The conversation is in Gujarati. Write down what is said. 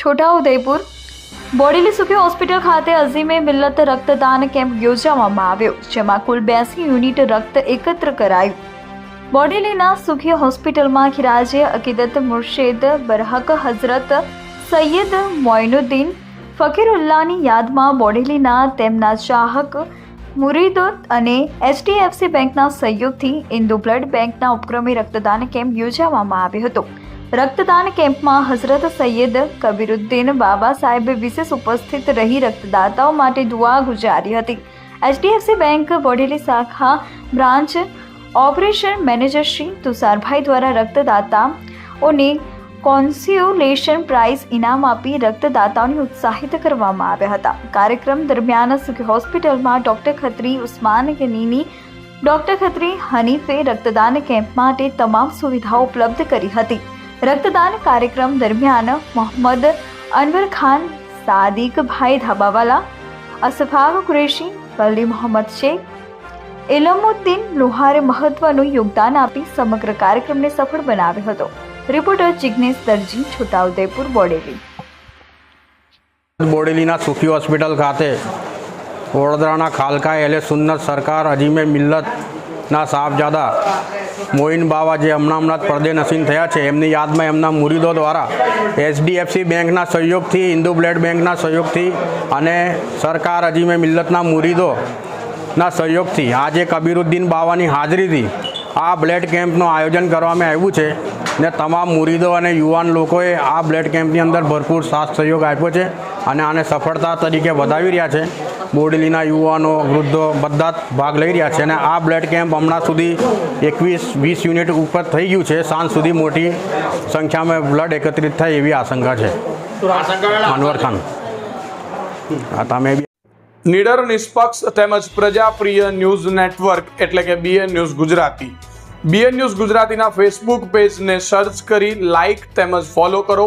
છોટાઉદેપુર બોડેલી સુખી હોસ્પિટલ ખાતે અઝીમે મિલ્લત રક્તદાન કેમ્પ યોજવામાં આવ્યો, જેમાં કુલ બ્યાસી યુનિટ રક્ત એકત્ર કરાયું. બોડેલીના સુખી હોસ્પિટલમાં ખિરાજે અકીદત મુર્શેદ, બરહક હઝરત સૈયદ મોઇનુદ્દીન ફકીરુલ્લાની યાદમાં બોડેલીના તેમના ચાહક મુરીદો અને એચડીએફસી બેંકના સહયોગથી ઇન્દુ બ્લડ બેંકના ઉપક્રમે રક્તદાન કેમ્પ યોજવામાં આવ્યો હતો. રક્તદાન કેમ્પમાં હઝરત સૈયદ કબીરુદ્દીન બાબા સાહેબે વિશેષ ઉપસ્થિત રહી રક્તદાતાઓ માટે દુઆ ગુજારી હતી. એચડીએફસી બેંક વડેલી શાખા branch operation manager Shri Tusharbhai દ્વારા રક્તદાતાઓને કોન્સ્યુલેશન પ્રાઇઝ ઇનામ આપી રક્તદાતાઓને ઉત્સાહિત કરવામાં આવ્યા હતા. કાર્યક્રમ દરમિયાન સુખી હોસ્પિટલમાં ડોક્ટર ખત્રી ઉસ્માન ગનીની, ડોક્ટર ખત્રી હનીફે રક્તદાન કેમ્પ માટે તમામ સુવિધાઓ ઉપલબ્ધ કરી હતી. રક્તદાન કાર્યક્રમ દરમિયાન મોહમ્મદ અનવર ખાન સાદિકભાઈ ધાબાવાલા અસફાક કુરેશી વલી મોહમ્મદ શેખ ઇલમુદ્દીન લોહારે મહત્વનું યોગદાન આપી સમગ્ર કાર્યક્રમને સફળ બનાવ્યો હતો. રિપોર્ટર જિગ્નેશ દરજી, છોટાઉદેપુર બોડેલી. બોડેલીના સુખી હોસ્પિટલ ખાતે વડોદરાના ખાલકા એલે સુન્નત સરકાર અજીમે મિલ્લતના સાહબજાદા મોઇન બાવા જે હમણાં હમણાં જ નસીન થયા છે, એમની યાદમાં એમના મુરીદો દ્વારા એચડીએફસી બેંકના સહયોગથી ઇન્દુ બ્લડ બેંકના સહયોગથી અને સરકાર અજીમે મિલ્લતના મુરીદોના સહયોગથી આજે કબીરુદ્દીન બાવાની હાજરીથી આ બ્લડ કેમ્પનું આયોજન કરવામાં આવ્યું છે ને તમામ મુરીદો અને યુવાન લોકોએ આ બ્લડ કેમ્પની અંદર ભરપૂર સાથ સહયોગ આપ્યો છે અને આને સફળતા તરીકે વધાવી રહ્યા છે. બોડેલીના યુવાનો, વૃદ્ધો બધા જ ભાગ લઈ રહ્યા છે અને આ બ્લડ કેમ્પ હમણાં સુધી એકવીસ, વીસ યુનિટ ઉપર થઈ ગયું છે. સાંજ સુધી મોટી સંખ્યામાં બ્લડ એકત્રિત થાય એવી આશંકા છે. અનવર ખાન. આ તમે નિડર, નિષ્પક્ષ તેમજ પ્રજાપ્રિય ન્યૂઝ નેટવર્ક એટલે કે BN news Gujarati. BN news ગુજરાતીના ફેસબુક પેજને સર્ચ કરી લાઇક તેમજ ફોલો કરો.